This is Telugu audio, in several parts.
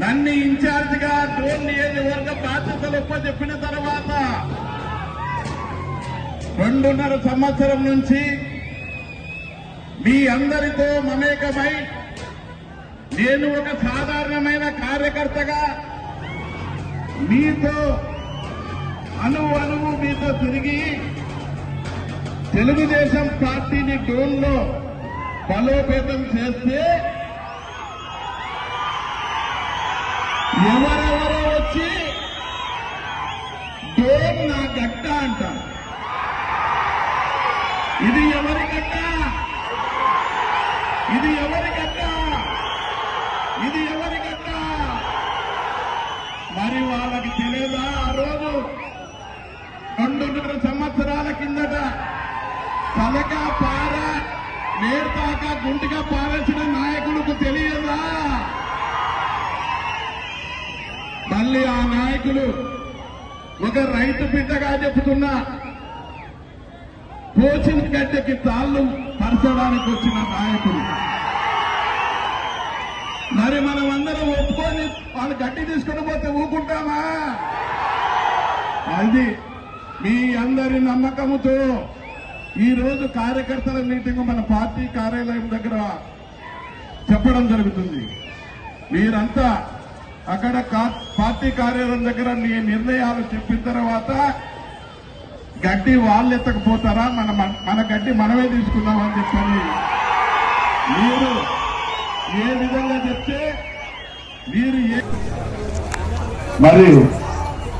నన్ను ఇన్ఛార్జిగా డోన్ నియోజకవర్గ బాధ్యతలు ఒప్పచెప్పిన తర్వాత రెండున్నర సంవత్సరం నుంచి మీ అందరితో మమేకమై నేను ఒక సాధారణమైన కార్యకర్తగా మీతో అనువు అనువు మీతో తిరిగి తెలుగుదేశం పార్టీని డోన్లో బలోపేతం చేస్తే ఎవరెవరో వచ్చి డోన్ నా గట్ట అంటారు. ఇది ఎవరి గట్ట? ఇది ఎవరి గట్ట? ఇది ఎవరి గట్ట? మరి వాళ్ళకి తెలియదా ఆ రోజు? రెండున్నర సంవత్సరాల కిందట తలక పార నేర్తాక గుంటిగా పారేసిన నాయకులకు తెలియదా? మళ్ళీ ఆ నాయకులు ఒక రైతు బిడ్డగా చెబుతున్నా కోచిన గడ్డకి తాళ్ళు పరచడానికి వచ్చిన నాయకులు. మరి మనం అందరం ఒప్పుకొని వాళ్ళు గడ్డి తీసుకుని పోతే ఊకుంటామా అది మీ అందరి నమ్మకముతో ఈ రోజు కార్యకర్తల మీటింగ్ మన పార్టీ కార్యాలయం దగ్గర చెప్పడం జరుగుతుంది. మీరంతా అక్కడ పార్టీ కార్యాలయం దగ్గర మీ నిర్ణయాలు చెప్పిన తర్వాత గడ్డి వాళ్ళు ఎత్తకపోతారా? మన మన గడ్డి మనమే తీసుకుందామని చెప్పని మీరు ఏ విధంగా చెప్తే మీరు ఏ మరి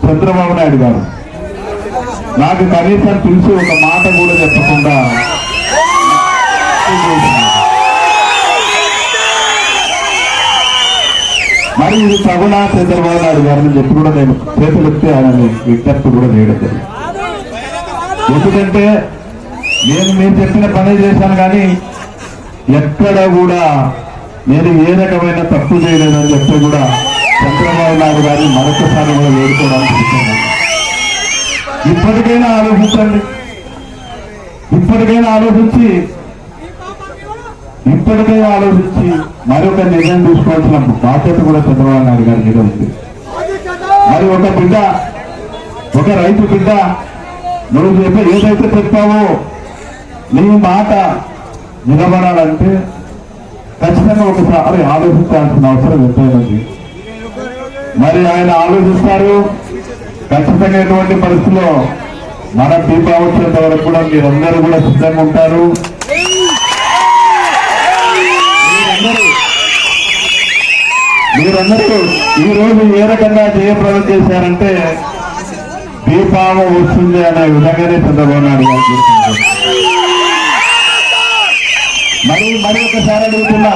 చంద్రబాబు నాయుడు గారు నాకు కనీసం పిలిచి ఒక మాట కూడా చెప్పకుండా మరి ఇది తగున చంద్రబాబు నాయుడు గారిని చెప్పి కూడా నేను చేతులెత్తి ఆయనని విజ్ఞప్తి కూడా చేయడం జరిగింది. ఎందుకంటే నేను మీరు చెప్పిన పని చేశాను కానీ ఎక్కడ కూడా నేను ఏ రకమైన తప్పు చేయలేదని చెప్పి కూడా చంద్రబాబు నాయుడు గారిని మరొకసారి కూడా వేడుకోవడానికి ఇప్పటికైనా ఆలోచించండి. ఇప్పటికైనా ఆలోచించి ఇప్పటికే ఆలోచించి మరొక నిర్ణయం తీసుకోవాల్సిన బాధ్యత కూడా చంద్రబాబు నాయుడు గారి మీద ఉంది. మరి ఒక బిడ్డ ఒక రైతు బిడ్డ నువ్వు చెప్పే ఏదైతే చెప్పావో నీ మాట నిలబడాలంటే ఖచ్చితంగా ఒకసారి ఆలోచించాల్సిన అవసరం ఎంతైనది. మరి ఆయన ఆలోచిస్తారు ఖచ్చితంగా ఎటువంటి పరిస్థితుల్లో మన దీపావళి వచ్చేంత వరకు కూడా మీరందరూ కూడా సిద్ధంగా ఉంటారు. మీరందరూ ఈ రోజు ఏ రకంగా జయప్రదం చేశారంటే దీపావళి వస్తుంది అనే విధంగానే చంద్రబాబు నాయుడు గారు చేస్తున్నారు. మరి మరి ఒకసారి అడుగుతున్నా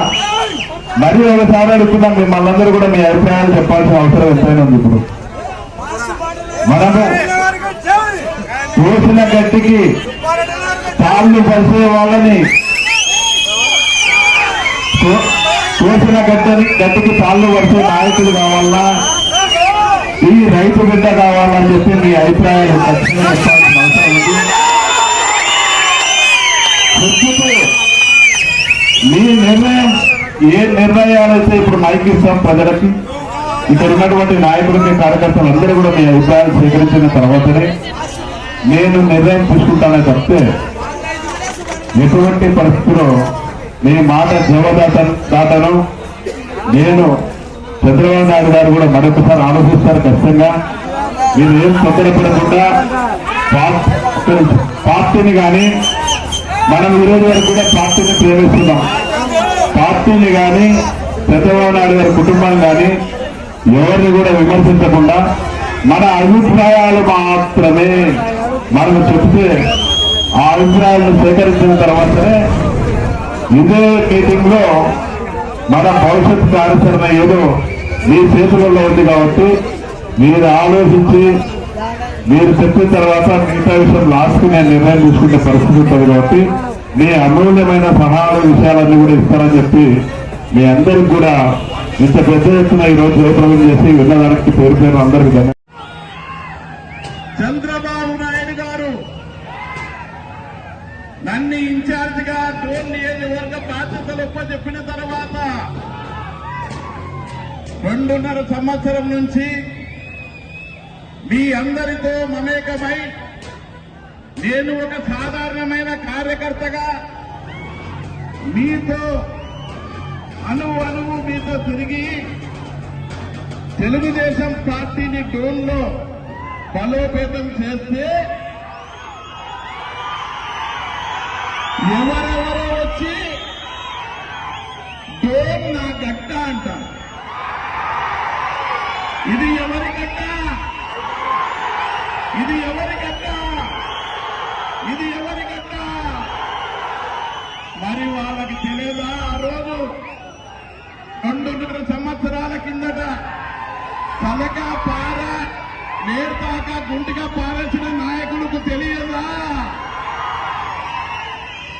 మరి ఒకసారి అడుగుతున్నా మిమ్మల్ని అందరూ కూడా మీ అభిప్రాయాలు చెప్పాల్సిన అవసరం ఎంతైనా ఉంది ఇప్పుడు మనము కోసిన గట్టికి తాళ్ళు పరిచే వాళ్ళని కో- గడ్డని గట్టికి పాలు పడితే నాయకులు కావాలా? ఈ రైతు బిడ్డ కావాలని చెప్పి మీ అభిప్రాయాలు ఖచ్చితంగా చెప్పాల్సిన అవసరం ఉంది మీ నిర్ణయం ఏ నిర్ణయాలు అయితే ఇప్పుడు మైక్ ఇస్తాం ప్రజలకి? ఇక్కడ ఉన్నటువంటి నాయకులకి కార్యకర్తలు అందరూ కూడా మీ అభిప్రాయాలు సేకరించిన తర్వాతనే నేను నిర్ణయం తీసుకుంటానని చెప్తే ఎటువంటి పరిస్థితిలో మీ మాట జవదాత దాతను నేను చంద్రబాబు నాయుడు గారు కూడా మరొకసారి ఆలోచిస్తారు ఖచ్చితంగా. మీరు ఏం తొందరపడకుండా పార్టీ- పార్టీని కానీ మనం ఈ రోజు వరకు కూడా పార్టీని ప్రేమిస్తున్నాం. పార్టీని కానీ చంద్రబాబు నాయుడు గారి కుటుంబం కానీ ఎవరిని కూడా విమర్శించకుండా మన అభిప్రాయాలు మాత్రమే. మనం చెప్తే ఆ అభిప్రాయాలను సేకరించిన తర్వాతనే ఇదే మీటింగ్లో మన భవిష్యత్ కార్యాచరణ ఏదో మీ చేతులలో ఉంది కాబట్టి మీరు ఆలోచించి మీరు చెప్పిన తర్వాత మిగతా విషయం లాస్ట్ నేను నిర్ణయం తీసుకునే పరిస్థితి ఉంటుంది కాబట్టి మీ అమూల్యమైన సహాయ విషయాలన్నీ కూడా ఇస్తారని చెప్పి మీ అందరికి కూడా ఇంత పెద్ద ఎత్తున ఈ రోజు జయప్రదం చేసి విన్నదానికి పేరు పేరు అందరికీ నన్ను ఇన్ఛార్జ్గా డోన్ నియోజకవర్గ బాధ్యతలు ఒప్పచెప్పిన తర్వాత రెండున్నర సంవత్సరం నుంచి మీ అందరితో మమేకమై నేను ఒక సాధారణమైన కార్యకర్తగా మీతో అనువు అనువు మీతో తిరిగి తెలుగుదేశం పార్టీని డోన్లో బలోపేతం చేస్తే ఎవరెవరో వచ్చి డోన్ నా గట్ట అంటారు. ఇది ఎవరి గట్ట? ఇది ఎవరి గట్ట? ఇది ఎవరి గట్ట? మరి వాళ్ళకి తెలియదా ఆ రోజు? రెండున్నర సంవత్సరాల కిందట తలక పార నేర్తాక గుంటిగా పారేసిన నాయకులకు తెలియదా?